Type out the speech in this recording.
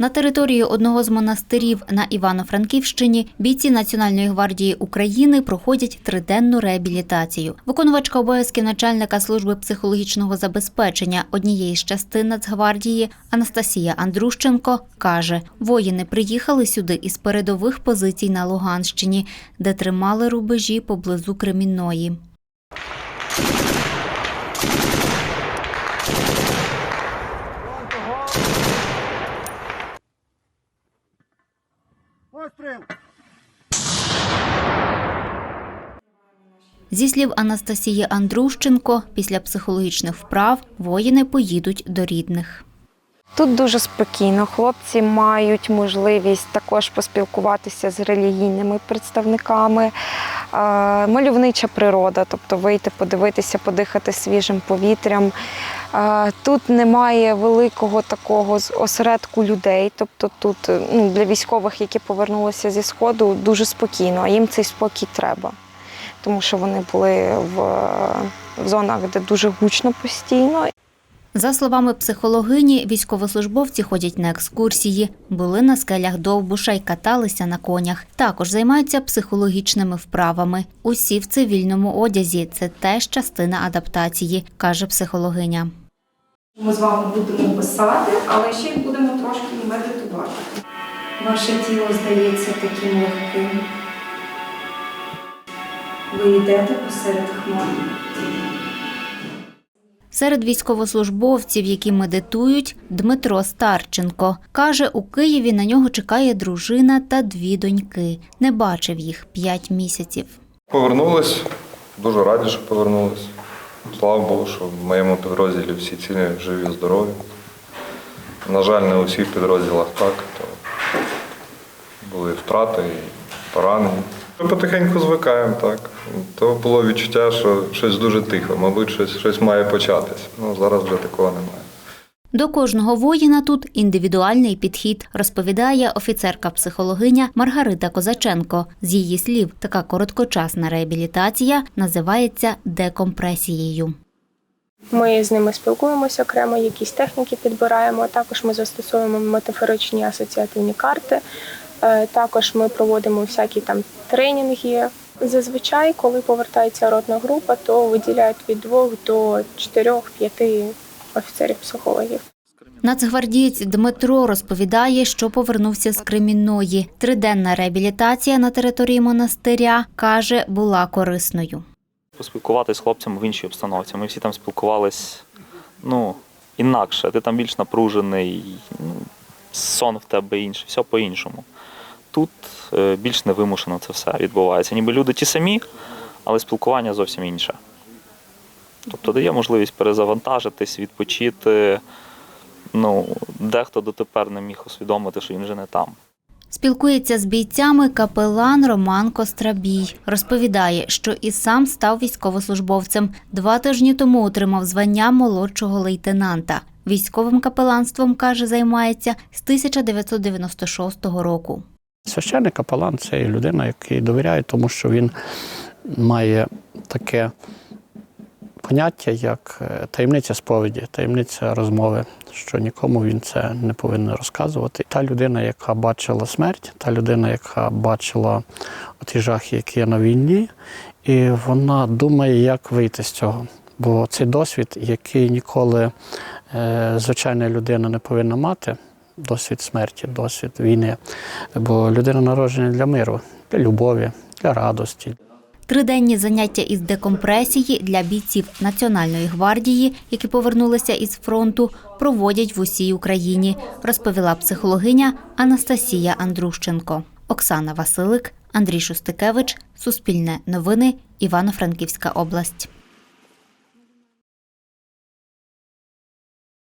На території одного з монастирів на Івано-Франківщині бійці Національної гвардії України проходять триденну реабілітацію. Виконувачка обов'язків начальника служби психологічного забезпечення однієї з частин Нацгвардії Анастасія Андрущенко каже: воїни приїхали сюди із передових позицій на Луганщині, де тримали рубежі поблизу Кремінної. Постріл! Зі слів Анастасії Андрущенко, після психологічних вправ воїни поїдуть до рідних. Тут дуже спокійно. Хлопці мають можливість також поспілкуватися з релігійними представниками. Е, Мальовнича природа, тобто вийти, подивитися, подихати свіжим повітрям. Тут немає великого такого осередку людей. Тобто тут е, ну, для військових, які повернулися зі сходу, дуже спокійно, а їм цей спокій треба. Тому що вони були в, в зонах, де дуже гучно постійно, За словами психологині, військовослужбовці ходять на екскурсії, були на скелях Довбуша й каталися на конях. Також займаються психологічними вправами. Усі в цивільному одязі це теж частина адаптації, каже психологиня. Ми з вами будемо писати, але ще й будемо трошки медитувати. Ваше тіло здається таким легким. Ви йдете посеред хмар. Серед військовослужбовців, які медитують, Дмитро Старченко каже, у Києві на нього чекає дружина та дві доньки. Не бачив їх п'ять місяців. Повернулись, дуже раді, що повернулись. Слава Богу, що в моєму підрозділі всі цілі живі, здорові. На жаль, не у всіх підрозділах так, то були втрати і поранені. Ми потихеньку звикаємо, так. То було відчуття, що щось дуже тихо, мабуть, щось, щось має початись. Ну, зараз вже такого немає. До кожного воїна тут індивідуальний підхід, розповідає офіцерка-психологиня Маргарита Козаченко. З її слів, така короткочасна реабілітація називається декомпресією. Ми з ними спілкуємося окремо, якісь техніки підбираємо. Також ми застосовуємо метафоричні асоціативні карти. Е, Також ми проводимо всякі там тренінги. Зазвичай, коли повертається ротна група, то виділяють від двох до чотирьох-п'яти офіцерів-психологів. Нацгвардієць Дмитро розповідає, що повернувся з Кремінної. Триденна реабілітація на території монастиря каже, була корисною. поспілкуватися з хлопцями в іншій обстановці. Ми всі там спілкувались ну, інакше. Ти там більш напружений, ну, сон в тебе інший, все по-іншому. Тут е, більш невимушено це все відбувається. Ніби люди ті самі, але спілкування зовсім інше. Тобто дає можливість перезавантажитись, відпочити. Ну, дехто дотепер не міг усвідомити, що він вже не там. Спілкується з бійцями капелан Роман Кострабій. Розповідає, що і сам став військовослужбовцем. Два тижні тому отримав звання молодшого лейтенанта. Військовим капеланством, каже, займається з 1996 року. Священник капелан це людина, якій довіряє, тому що він має таке поняття, як е, таємниця сповіді, таємниця розмови, що нікому він це не повинен розказувати. Та людина, яка бачила смерть, та людина, яка бачила ті жахи, які є на війні, і вона думає, як вийти з цього. Бо цей досвід, який ніколи е, звичайна людина не повинна мати, досвід смерті, досвід війни. Бо людина народжена для миру, для любові, для радості. Триденні заняття із декомпресії для бійців Національної гвардії, які повернулися із фронту, проводять в усій Україні, розповіла психологиня Анастасія Андрущенко. Оксана Василик, Андрій Шустикевич, Суспільне новини, Івано-Франківська область.